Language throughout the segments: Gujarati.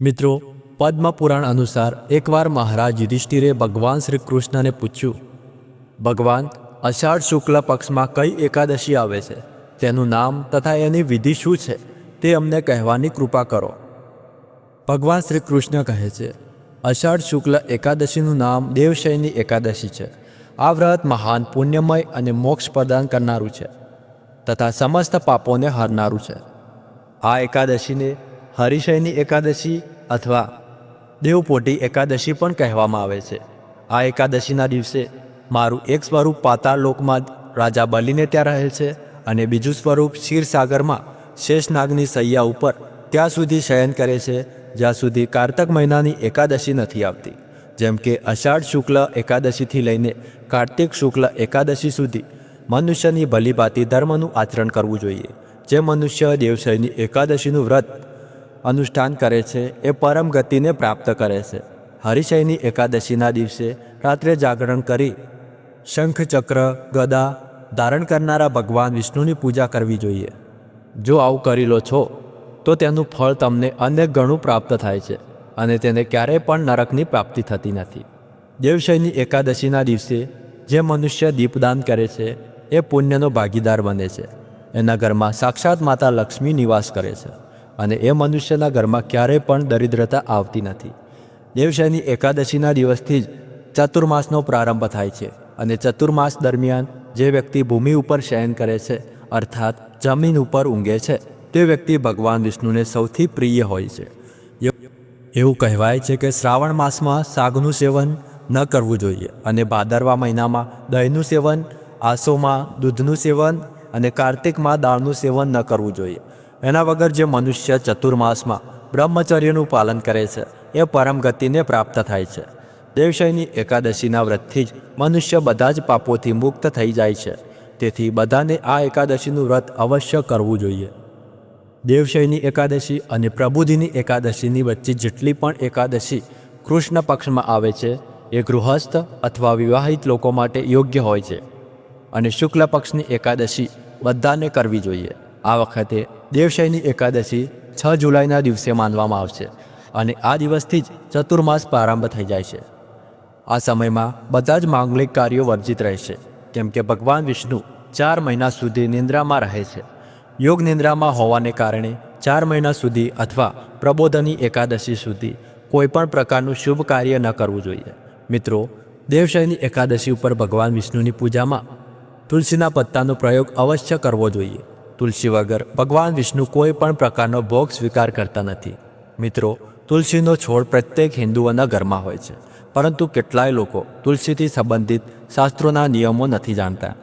મિત્રો પદ્મ પુરાણ અનુસાર એકવાર મહારાજ યુધિષ્ઠિરે ભગવાન શ્રી કૃષ્ણને પૂછ્યું, ભગવાન, અષાઢ શુક્લ પક્ષમાં કઈ એકાદશી આવે છે? તેનું નામ તથા એની વિધિ શું છે? તે અમને કહેવાની કૃપા કરો. ભગવાન શ્રી કૃષ્ણ કહે છે, અષાઢ શુક્લ એકાદશીનું નામ દેવશયની એકાદશી છે. આ વ્રત મહાન પુણ્યમય અને મોક્ષ પ્રદાન કરનારું છે તથા સમસ્ત પાપોને હરનારું છે. આ એકાદશીને હરિશયની એકાદશી અથવા દેવપોટી એકાદશી પણ કહેવામાં આવે છે. આ એકાદશીના દિવસે મારું એક સ્વરૂપ પાતાળ લોકમાં રાજા બલિને ત્યાં રહે છે અને બીજું સ્વરૂપ ક્ષીરસાગરમાં શેષનાગની સૈયા ઉપર ત્યાં સુધી શયન કરે છે, જ્યાં સુધી કારતક મહિનાની એકાદશી નથી આવતી. જેમ કે અષાઢ શુક્લ એકાદશીથી લઈને કાર્તિક શુક્લ એકાદશી સુધી મનુષ્યની ભલીભાતી ધર્મનું આચરણ કરવું જોઈએ. જે મનુષ્ય દેવશયની એકાદશીનું વ્રત અનુષ્ઠાન કરે છે, એ પરમ ગતિને પ્રાપ્ત કરે છે. હરિશયની એકાદશીના દિવસે રાત્રે જાગરણ કરી શંખ, ચક્ર, ગદા ધારણ કરનારા ભગવાન વિષ્ણુની પૂજા કરવી જોઈએ. જો આવું કરી લો છો, તો તેનું ફળ તમને અનેક ગણું પ્રાપ્ત થાય છે અને તેને ક્યારેય પણ નરકની પ્રાપ્તિ થતી નથી. દેવશયની એકાદશીના દિવસે જે મનુષ્ય દીપદાન કરે છે, એ પુણ્યનો ભાગીદાર બને છે. એના ઘરમાં સાક્ષાત માતા લક્ષ્મી નિવાસ કરે છે. અને એ મનુષ્યના ઘરમાં ક્યારેય પણ દરિદ્રતા આવતી નથી. દેવશયની એકાદશીના દિવસથી જ ચતુર્માસનો પ્રારંભ થાય છે અને ચતુર્માસ દરમિયાન જે વ્યક્તિ ભૂમિ ઉપર શયન કરે છે, અર્થાત જમીન ઉપર ઊંઘે છે, તે વ્યક્તિ ભગવાન વિષ્ણુને સૌથી પ્રિય હોય છે. એવું કહેવાય છે કે શ્રાવણ માસમાં સાગનું સેવન ન કરવું જોઈએ અને ભાદરવા મહિનામાં દહીંનું સેવન, આસોમાં દૂધનું સેવન અને કાર્તિકમાં દાળનું સેવન ન કરવું જોઈએ. એના વગર જે મનુષ્ય ચતુર્માસમાં બ્રહ્મચર્યનું પાલન કરે છે, એ પરમ ગતિને પ્રાપ્ત થાય છે. દેવશયની એકાદશીના વ્રતથી જ મનુષ્ય બધા જ પાપોથી મુક્ત થઈ જાય છે. તેથી બધાને આ એકાદશીનું વ્રત અવશ્ય કરવું જોઈએ. દેવશયની એકાદશી અને પ્રબુદ્ધિની એકાદશીની વચ્ચે જેટલી પણ એકાદશી કૃષ્ણ પક્ષમાં આવે છે, એ ગૃહસ્થ અથવા વિવાહિત લોકો માટે યોગ્ય હોય છે. અને શુક્લ પક્ષની એકાદશી બધાને કરવી જોઈએ. આ વખતે દેવશયની એકાદશી છ જુલાઈના દિવસે માનવામાં આવશે અને આ દિવસથી જ ચતુર્માસ પ્રારંભ થઈ જાય છે. આ સમયમાં બધા જ માંગલિક કાર્યો વર્જિત રહેશે, કેમ કે ભગવાન વિષ્ણુ ચાર મહિના સુધી નિંદ્રામાં રહે છે. યોગ નિંદ્રામાં હોવાને કારણે ચાર મહિના સુધી અથવા પ્રબોધની એકાદશી સુધી કોઈપણ પ્રકારનું શુભ કાર્ય ન કરવું જોઈએ. મિત્રો, દેવશયની એકાદશી ઉપર ભગવાન વિષ્ણુની પૂજામાં તુલસીના પત્તાનો પ્રયોગ અવશ્ય કરવો જોઈએ. તુલસી વગર ભગવાન વિષ્ણુ કોઈ પણ પ્રકારનો ભોગ સ્વીકાર કરતા નથી. મિત્રો, તુલસીનો છોડ પ્રત્યેક હિન્દુઓના ઘરમાં હોય છે, પરંતુ કેટલાય લોકો તુલસીથી સંબંધિત શાસ્ત્રોના નિયમો નથી જાણતા.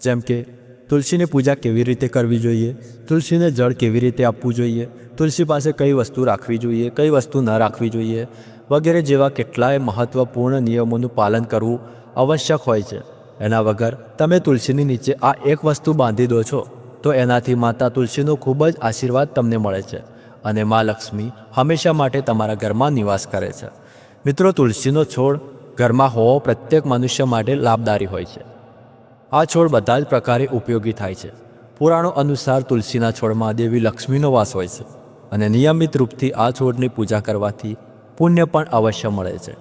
જેમ કે, તુલસીની પૂજા કેવી રીતે કરવી જોઈએ, તુલસીને જળ કેવી રીતે આપવું જોઈએ, તુલસી પાસે કઈ વસ્તુ રાખવી જોઈએ, કઈ વસ્તુ ન રાખવી જોઈએ, વગેરે જેવા કેટલાય મહત્ત્વપૂર્ણ નિયમોનું પાલન કરવું આવશ્યક હોય છે. એના વગર તમે તુલસીની નીચે આ એક વસ્તુ બાંધી દો છો. તો એનાથી માતા તુલસીનો ખૂબ જ આશીર્વાદ તમને મળે છે અને મા લક્ષ્મી હંમેશા માટે તમારા ઘરમાં નિવાસ કરે છે. મિત્રો, તુલસીનો છોડ ઘરમાં હોવો પ્રત્યેક મનુષ્ય માટે લાભદારી હોય છે. આ છોડ બધા જ પ્રકારે ઉપયોગી થાય છે. પુરાણો અનુસાર તુલસીના છોડમાં દેવી લક્ષ્મીનો વાસ હોય છે અને નિયમિત રૂપથી આ છોડની પૂજા કરવાથી પુણ્ય પણ અવશ્ય મળે છે.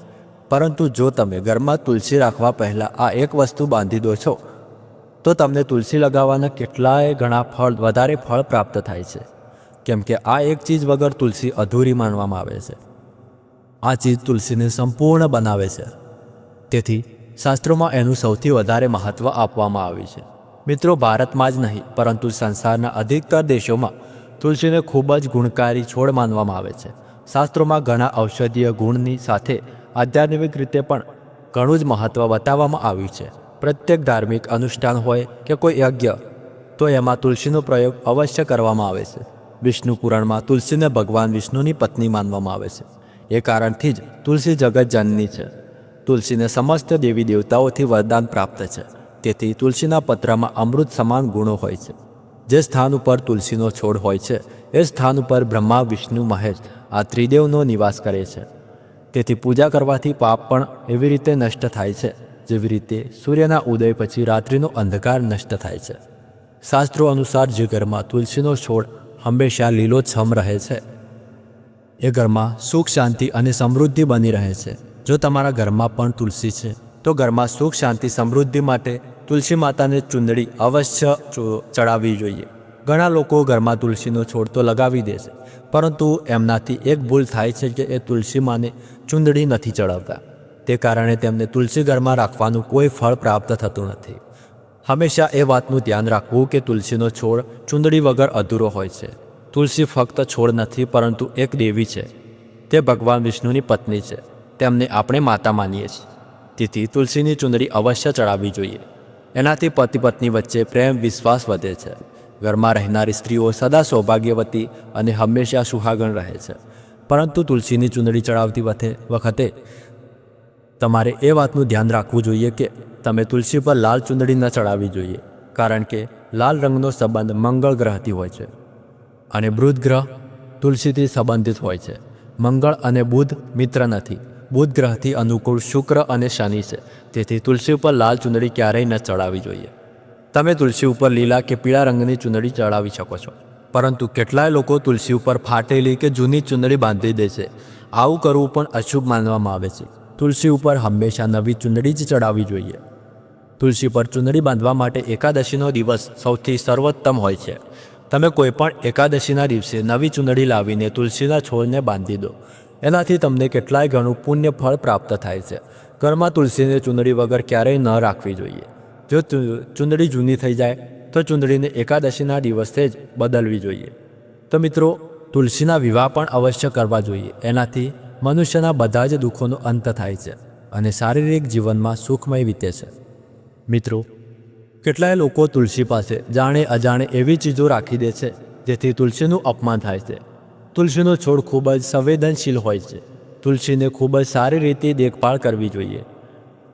પરંતુ જો તમે ઘરમાં તુલસી રાખવા પહેલાં આ એક વસ્તુ બાંધી દો છો તો તમને તુલસી લગાવવાના કેટલાય ઘણા ફળ, વધારે ફળ પ્રાપ્ત થાય છે. કેમ કે આ એક ચીજ વગર તુલસી અધૂરી માનવામાં આવે છે. આ ચીજ તુલસીને સંપૂર્ણ બનાવે છે. તેથી શાસ્ત્રોમાં એનું સૌથી વધારે મહત્ત્વ આપવામાં આવ્યું છે. મિત્રો, ભારતમાં જ નહીં, પરંતુ સંસારના અધિકતર દેશોમાં તુલસીને ખૂબ જ ગુણકારી છોડ માનવામાં આવે છે. શાસ્ત્રોમાં ઘણા ઔષધીય ગુણની સાથે આધ્યાત્મિક રીતે પણ ઘણું જ મહત્ત્વ બતાવવામાં આવ્યું છે. પ્રત્યેક ધાર્મિક અનુષ્ઠાન હોય કે કોઈ યજ્ઞ, તો એમાં તુલસીનો પ્રયોગ અવશ્ય કરવામાં આવે છે. વિષ્ણુ પુરાણમાં તુલસીને ભગવાન વિષ્ણુની પત્ની માનવામાં આવે છે. એ કારણથી જ તુલસી જગત જનની છે. તુલસીને સમસ્ત દેવી દેવતાઓથી વરદાન પ્રાપ્ત છે. તેથી તુલસીના પત્રમાં અમૃત સમાન ગુણો હોય છે. જે સ્થાન ઉપર તુલસીનો છોડ હોય છે, એ સ્થાન ઉપર બ્રહ્મા, વિષ્ણુ, મહેશ આ ત્રિદેવનો નિવાસ કરે છે. તેથી પૂજા કરવાથી પાપ પણ એવી રીતે નષ્ટ થાય છે. જેવી રીતે સૂર્યના ઉદય પછી રાત્રિનો અંધકાર નષ્ટ થાય છે. શાસ્ત્રો અનુસાર જે ઘરમાં તુલસીનો છોડ હંમેશા લીલોછમ રહે છે. એ ઘરમાં સુખ, શાંતિ અને સમૃદ્ધિ બની રહે છે. જો તમારા ઘરમાં પણ તુલસી છે, તો ઘરમાં સુખ, શાંતિ, સમૃદ્ધિ માટે તુલસી માતાને ચૂંદડી અવશ્ય ચડાવવી જોઈએ. ઘણા લોકો ઘરમાં તુલસીનો છોડ તો લગાવી દે છે, પરંતુ એમનાથી એક ભૂલ થાય છે કે એ તુલસી માને ચૂંદડી નથી ચડાવતા. તે કારણે તેમને તુલસી ઘરમાં રાખવાનું કોઈ ફળ પ્રાપ્ત થતું નથી. હંમેશા એ વાતનું ધ્યાન રાખવું કે તુલસીનો છોડ ચૂંદડી વગર અધૂરો હોય છે. તુલસી ફક્ત છોડ નથી, પરંતુ એક દેવી છે. તે ભગવાન વિષ્ણુની પત્ની છે. તેમને આપણે માતા માનીએ છીએ. તેથી તુલસીની ચૂંદડી અવશ્ય ચડાવવી જોઈએ. એનાથી પતિ પત્ની વચ્ચે પ્રેમ, વિશ્વાસ વધે છે. ઘરમાં રહેનારી સ્ત્રીઓ સદા સૌભાગ્યવતી અને હંમેશા સુહાગણ રહે છે. પરંતુ તુલસીની ચૂંદડી ચડાવતી વખતે તમારે એ વાતનું ધ્યાન રાખવું જોઈએ કે તમે તુલસી પર લાલ ચૂંદડી ન ચડાવવી જોઈએ, કારણ કે લાલ રંગનો સંબંધ મંગળ ગ્રહથી હોય છે અને બૃધ ગ્રહ તુલસીથી સંબંધિત હોય છે. મંગળ અને બુધ મિત્ર નથી. બુધ ગ્રહથી અનુકૂળ શુક્ર અને શનિ છે. તેથી તુલસી ઉપર લાલ ચૂંદડી ક્યારેય ન ચડાવવી જોઈએ. તમે તુલસી ઉપર લીલા કે પીળા રંગની ચૂંદડી ચડાવી શકો છો. પરંતુ કેટલાય લોકો તુલસી ઉપર ફાટેલી કે જૂની ચૂંદડી બાંધી દે છે. આવું કરવું પણ અશુભ માનવામાં આવે છે. તુલસી ઉપર હંમેશા નવી ચૂંદડી જ ચડાવવી જોઈએ. તુલસી પર ચૂંદડી બાંધવા માટે એકાદશીનો દિવસ સૌથી સર્વોત્તમ હોય છે. તમે કોઈ પણ એકાદશીના દિવસે નવી ચૂંદડી લાવીને તુલસીના છોડને બાંધી દો. એનાથી તમને કેટલાય ઘણું પુણ્ય ફળ પ્રાપ્ત થાય છે. ઘરમાં તુલસીને ચૂંદડી વગર ક્યારેય ન રાખવી જોઈએ. જો ચૂંદડી જૂની થઈ જાય, તો ચૂંદડીને એકાદશીના દિવસે જ બદલવી જોઈએ. તો મિત્રો, તુલસીના વિવાહ પણ અવશ્ય કરવા જોઈએ. એનાથી મનુષ્યના બધા જ દુઃખોનો અંત થાય છે અને શારીરિક જીવનમાં સુખમય વીતે છે. મિત્રો, કેટલાય લોકો તુલસી પાસે જાણે અજાણે એવી ચીજો રાખી દે છે, જેથી તુલસીનું અપમાન થાય છે. તુલસીનો છોડ ખૂબ જ સંવેદનશીલ હોય છે. તુલસીને ખૂબ જ સારી રીતે દેખભાળ કરવી જોઈએ.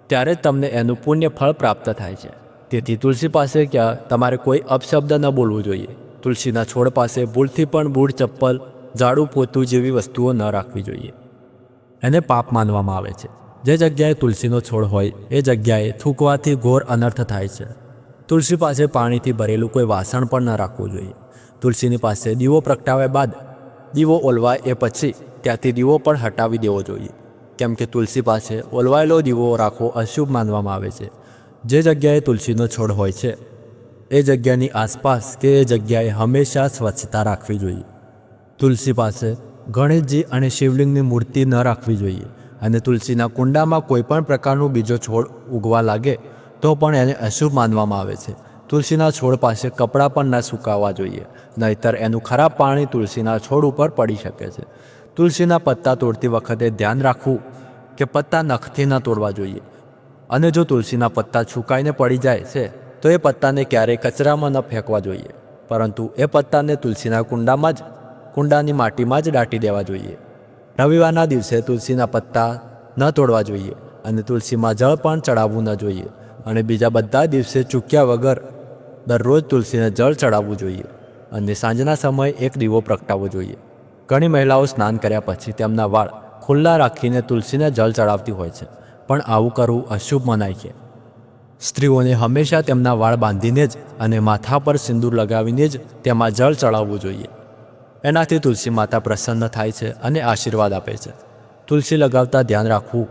ત્યારે જ તમને એનું પુણ્ય ફળ પ્રાપ્ત થાય છે. તેથી તુલસી પાસે ક્યાં તમારે કોઈ અપશબ્દ ન બોલવું જોઈએ. તુલસીના છોડ પાસે ભૂલથી પણ બૂટ ચપ્પલ ઝાડુ પોતું જેવી વસ્તુઓ ન રાખવી જોઈએ. એને પાપ માનવામાં આવે છે. જે જગ્યાએ તુલસીનો છોડ હોય, એ જગ્યાએ થૂકવાથી ઘોર અનર્થ થાય છે. તુલસી પાસે પાણીથી ભરેલું કોઈ વાસણ પણ ન રાખવું જોઈએ. તુલસીની પાસે દીવો પ્રગટાવ્યા બાદ, દીવો ઓલવાય એ પછી ત્યાંથી દીવો પણ હટાવી દેવો જોઈએ. કેમ કે તુલસી પાસે ઓલવાયેલો દીવો રાખવો અશુભ માનવામાં આવે છે. જે જગ્યાએ તુલસીનો છોડ હોય છે, એ જગ્યાની આસપાસ કે એ જગ્યાએ હંમેશા સ્વચ્છતા રાખવી જોઈએ. તુલસી પાસે ગણેશજી અને શિવલિંગની મૂર્તિ ન રાખવી જોઈએ અને તુલસીના કુંડામાં કોઈ પણ પ્રકારનો બીજો છોડ ઉગવા લાગે, તો પણ એને અશુભ માનવામાં આવે છે. તુલસીના છોડ પાસે કપડાં પણ ન સુકાવવા જોઈએ, નહીતર એનું ખરાબ પાણી તુલસીના છોડ ઉપર પડી શકે છે. તુલસીના પત્તા તોડતી વખતે ધ્યાન રાખવું કે પત્તા નખથી ન તોડવા જોઈએ. અને જો તુલસીના પત્તા છુકાઈને પડી જાય છે, તો એ પત્તાને ક્યારેય કચરામાં ન ફેંકવા જોઈએ. પરંતુ એ પત્તાને તુલસીના કુંડામાં જ કુંડાની માટીમાં જ દાટી દેવા જોઈએ. રવિવારના દિવસે તુલસીના પત્તા ન તોડવા જોઈએ અને તુલસીમાં જળ પણ ચડાવવું ન જોઈએ અને બીજા બધા દિવસે ચૂક્યા વગર દરરોજ તુલસીને જળ ચડાવવું જોઈએ અને સાંજના સમયે એક દીવો પ્રગટાવવો જોઈએ. ઘણી મહિલાઓ સ્નાન કર્યા પછી તેમના વાળ ખુલ્લા રાખીને તુલસીને જળ ચડાવતી હોય છે, પણ આવું કરવું અશુભ મનાય છે. સ્ત્રીઓને હંમેશા તેમના વાળ બાંધીને જ અને માથા પર સિંદૂર લગાવીને જ તેમાં જળ ચડાવવું જોઈએ. એનાથી તુલસી માતા પ્રસન્ન થાય છે અને આશીર્વાદ આપે છે. તુલસી લગાવતા ધ્યાન રાખવું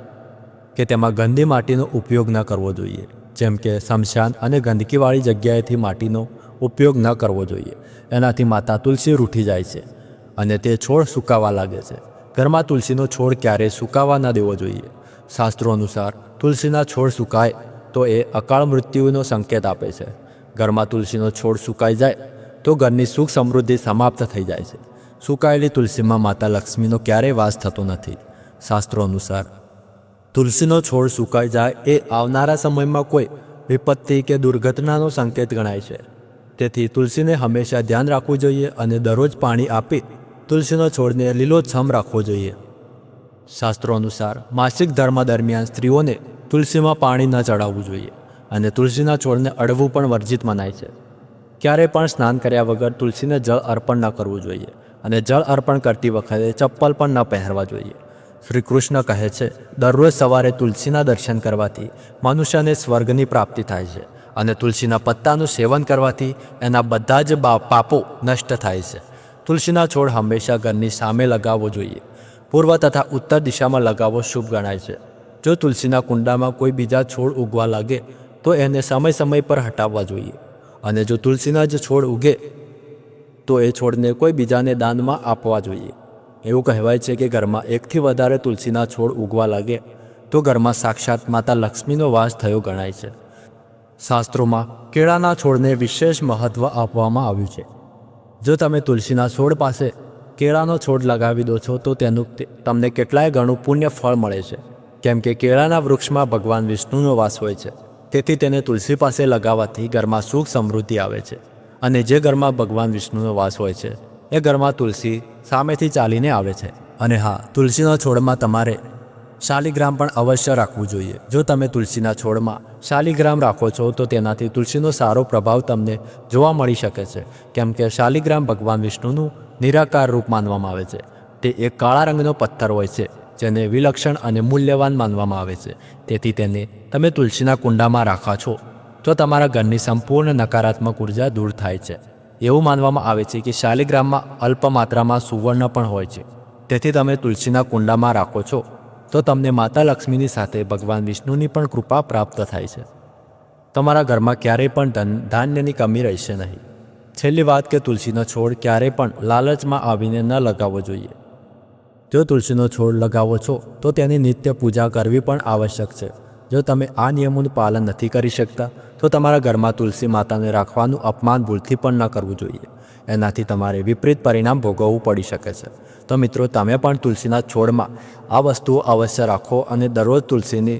કે તેમાં ગંદી માટીનો ઉપયોગ ન કરવો જોઈએ. જેમ કે શમશાન અને ગંદકીવાળી જગ્યાએથી માટીનો ઉપયોગ ન કરવો જોઈએ. એનાથી માતા તુલસી રૂઠી જાય છે અને તે છોડ સુકાવા લાગે છે. ઘરમાં તુલસીનો છોડ ક્યારેય સુકાવા ન દેવો જોઈએ. શાસ્ત્રો અનુસાર તુલસીના છોડ સુકાય તો એ અકાળ મૃત્યુનો સંકેત આપે છે. ઘરમાં તુલસીનો છોડ સુકાઈ જાય તો ઘરની સુખ સમૃદ્ધિ સમાપ્ત થઈ જાય છે. સુકાયેલી તુલસીમાં માતા લક્ષ્મીનો ક્યારેય વાસ થતો નથી. શાસ્ત્રો અનુસાર, તુલસીનો છોડ સુકાઈ જાય એ આવનારા સમયમાં કોઈ વિપત્તિ કે દુર્ઘટનાનો સંકેત ગણાય છે. તેથી તુલસીને હંમેશા ધ્યાન રાખવું જોઈએ અને દરરોજ પાણી આપી તુલસીનો છોડને લીલોછમ રાખવો જોઈએ. શાસ્ત્રો અનુસાર, માસિક ધર્મ દરમિયાન સ્ત્રીઓને તુલસીમાં પાણી ન ચડાવવું જોઈએ અને તુલસીના છોડને અડવું પણ વર્જિત મનાય છે. ક્યારેય પણ સ્નાન કર્યા વગર તુલસીને જળ અર્પણ ન કરવું જોઈએ અને જળ અર્પણ કરતી વખતે ચપ્પલ પણ ન પહેરવા જોઈએ. શ્રી કૃષ્ણ કહે છે, દરરોજ સવારે તુલસીના દર્શન કરવાથી મનુષ્યને સ્વર્ગની પ્રાપ્તિ થાય છે અને તુલસીના પત્તાનું સેવન કરવાથી એના બધા જ પાપો નષ્ટ થાય છે. તુલસીના છોડ હંમેશા ઘરની સામે લગાવવો જોઈએ. પૂર્વ તથા ઉત્તર દિશામાં લગાવવો શુભ ગણાય છે. જો તુલસીના કુંડામાં કોઈ બીજા છોડ ઉગવા લાગે, તો એને સમય સમય પર હટાવવા જોઈએ. અને જો તુલસીના જ છોડ ઉગે, તો એ છોડને કોઈ બીજાને દાનમાં આપવા જોઈએ. એવું કહેવાય છે કે ઘરમાં એકથી વધારે તુલસીના છોડ ઉગવા લાગે, તો ઘરમાં સાક્ષાત માતા લક્ષ્મીનો વાસ થયો ગણાય છે. શાસ્ત્રોમાં કેળાના છોડને વિશેષ મહત્ત્વ આપવામાં આવ્યું છે. જો તમે તુલસીના છોડ પાસે કેળાનો છોડ લગાવી દો છો, તો તેનું તમને કેટલાય ગણું પુણ્ય ફળ મળે છે. કેમ કે કેળાના વૃક્ષમાં ભગવાન વિષ્ણુનો વાસ હોય છે. તેથી તેને તુલસી પાસે લગાવવાથી ઘરમાં સુખ સમૃદ્ધિ આવે છે અને જે ઘરમાં ભગવાન વિષ્ણુનો વાસ હોય છે, એ ઘરમાં તુલસી સામેથી ચાલીને આવે છે. અને હા, તુલસીના છોડમાં તમારે શાલિગ્રામ પણ અવશ્ય રાખવું જોઈએ. જો તમે તુલસીના છોડમાં શાલિગ્રામ રાખો છો, તો તેનાથી તુલસીનો સારો પ્રભાવ તમને જોવા મળી શકે છે. કેમ કે શાલિગ્રામ ભગવાન વિષ્ણુનું નિરાકાર રૂપ માનવામાં આવે છે. તે એક કાળા રંગનો પથ્થર હોય છે. જેને વિલક્ષણ અને મૂલ્યવાન માનવામાં આવે છે. તેથી તેને તમે તુલસીના કુંડામાં રાખા છો, તો તમારા ઘરની સંપૂર્ણ નકારાત્મક ઊર્જા દૂર થાય છે. એવું માનવામાં આવે છે કે શાલિગ્રામમાં અલ્પ માત્રામાં સુવર્ણ પણ હોય છે. તેથી તમે તુલસીના કુંડામાં રાખો છો, તો તમને માતા લક્ષ્મીની સાથે ભગવાન વિષ્ણુની પણ કૃપા પ્રાપ્ત થાય છે. તમારા ઘરમાં ક્યારેય પણ ધન, ધાન્યની કમી રહેશે નહીં. છેલ્લી વાત કે તુલસીનો છોડ ક્યારેય પણ લાલચમાં આવીને ન લગાવવો જોઈએ. જો તુલસીનો છોડ લગાવો છો, તો તેની નિત્ય પૂજા કરવી પણ આવશ્યક છે. જો તમે આ નિયમોનું પાલન નથી કરી શકતા, તો તમારા ઘરમાં તુલસી માતાને રાખવાનું અપમાન ભૂલથી પણ ન કરવું જોઈએ. એનાથી તમારે વિપરીત પરિણામ ભોગવવું પડી શકે છે. તો મિત્રો, તમે પણ તુલસીના છોડમાં આ વસ્તુઓ અવશ્ય રાખો અને દરરોજ તુલસીની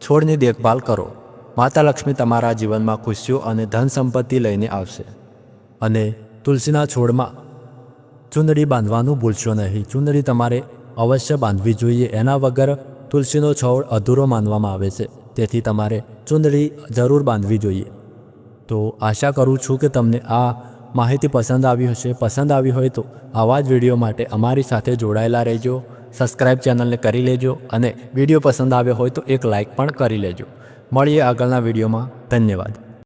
છોડની દેખભાલ કરો. માતા લક્ષ્મી તમારા જીવનમાં ખુશીઓ અને ધન સંપત્તિ લઈને આવશે. અને તુલસીના છોડમાં ચૂંદડી બાંધવાનું ભૂલશો નહીં. ચૂંદડી તમારે અવશ્ય બાંધવી જોઈએ. એના વગર તુલસીનો છોડ અધૂરો માનવામાં આવે છે. તેથી તમારે ચૂંદડી જરૂર બાંધવી જોઈએ. તો આશા કરું છું કે તમને આ માહિતી પસંદ આવી હશે. પસંદ આવી હોય તો આવા જ વીડિયો માટે અમારી સાથે જોડાયેલા રહેજો. સબસ્ક્રાઈબ ચેનલને કરી લેજો અને વીડિયો પસંદ આવ્યો હોય તો એક લાઈક પણ કરી લેજો. મળીએ આગળના વિડીયોમાં. ધન્યવાદ.